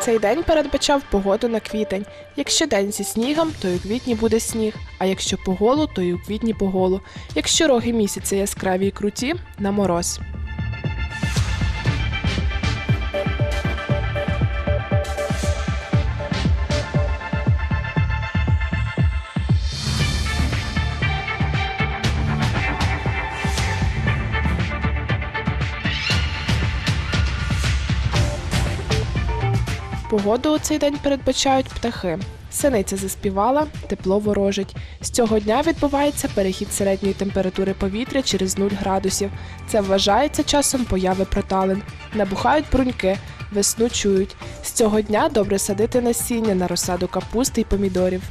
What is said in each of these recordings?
Цей день передбачав погоду на квітень. Якщо день зі снігом, то і у квітні буде сніг, а якщо поголу, то і у квітні поголу. Якщо роги місяця яскраві і круті, на мороз. Погоду у цей день передбачають птахи. Синиця заспівала, тепло ворожить. З цього дня відбувається перехід середньої температури повітря через 0 градусів. Це вважається часом появи проталин. Набухають бруньки, весну чують. З цього дня добре садити насіння на розсаду капусти й помідорів.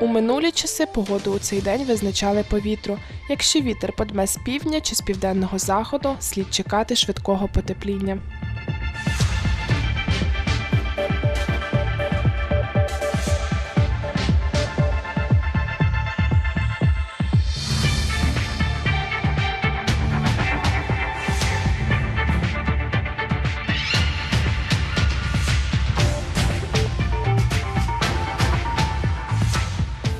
У минулі часи погоду у цей день визначали по вітру. Якщо вітер подме з півдня чи з південного заходу, слід чекати швидкого потепління.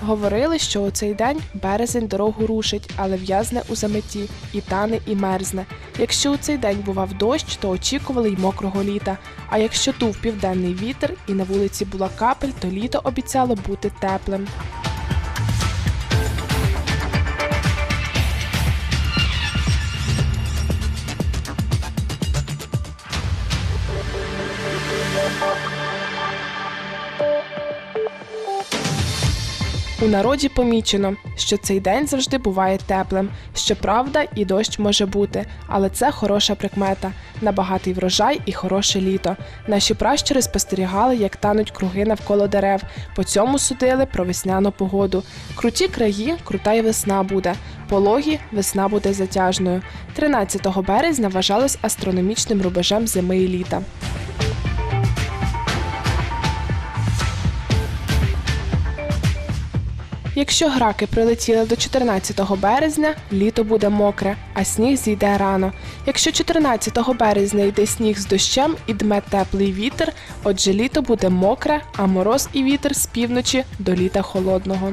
Говорили, що у цей день березень дорогу рушить, але в'язне у заметі, і тане, і мерзне. Якщо у цей день бував дощ, то очікували й мокрого літа. А якщо тув південний вітер і на вулиці була капель, то літо обіцяло бути теплим. У народі помічено, що цей день завжди буває теплим. Щоправда, і дощ може бути, але це хороша прикмета на багатий врожай і хороше літо. Наші пращури спостерігали, як тануть круги навколо дерев. По цьому судили про весняну погоду. Круті краї, крута й весна буде. Пологі весна буде затяжною. 13 березня вважалось астрономічним рубежем зими і літа. Якщо граки прилетіли до 14 березня, літо буде мокре, а сніг зійде рано. Якщо 14 березня йде сніг з дощем і дме теплий вітер, отже літо буде мокре, а мороз і вітер з півночі до літа холодного.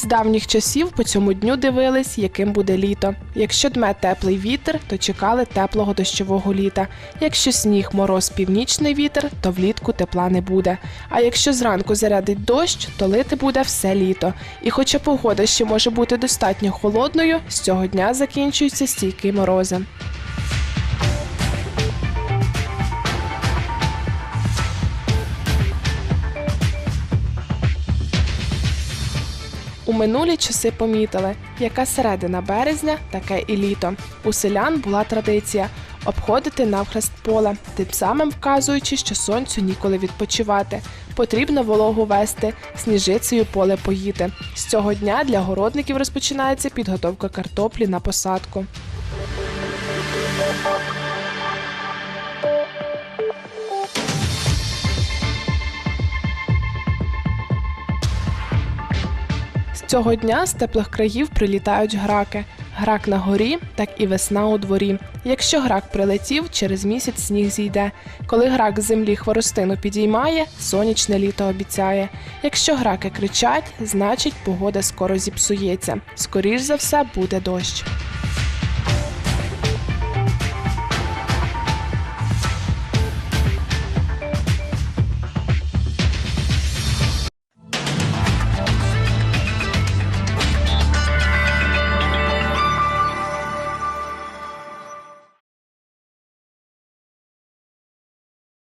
З давніх часів по цьому дню дивились, яким буде літо. Якщо дме теплий вітер, то чекали теплого дощового літа. Якщо сніг, мороз, північний вітер, то влітку тепла не буде. А якщо зранку зарядить дощ, то лити буде все літо. І хоча погода ще може бути достатньо холодною, з цього дня закінчуються стійкі морози. У минулі часи помітили, яка середина березня, таке і літо. У селян була традиція обходити навхрест поле, тим самим вказуючи, що сонцю ніколи відпочивати. Потрібно вологу вести, сніжицею поле поїти. З цього дня для городників розпочинається підготовка картоплі на посадку. Цього дня з теплих країв прилітають граки. Грак на горі, так і весна у дворі. Якщо грак прилетів, через місяць сніг зійде. Коли грак з землі хворостину підіймає, сонячне літо обіцяє. Якщо граки кричать, значить погода скоро зіпсується. Скоріш за все буде дощ.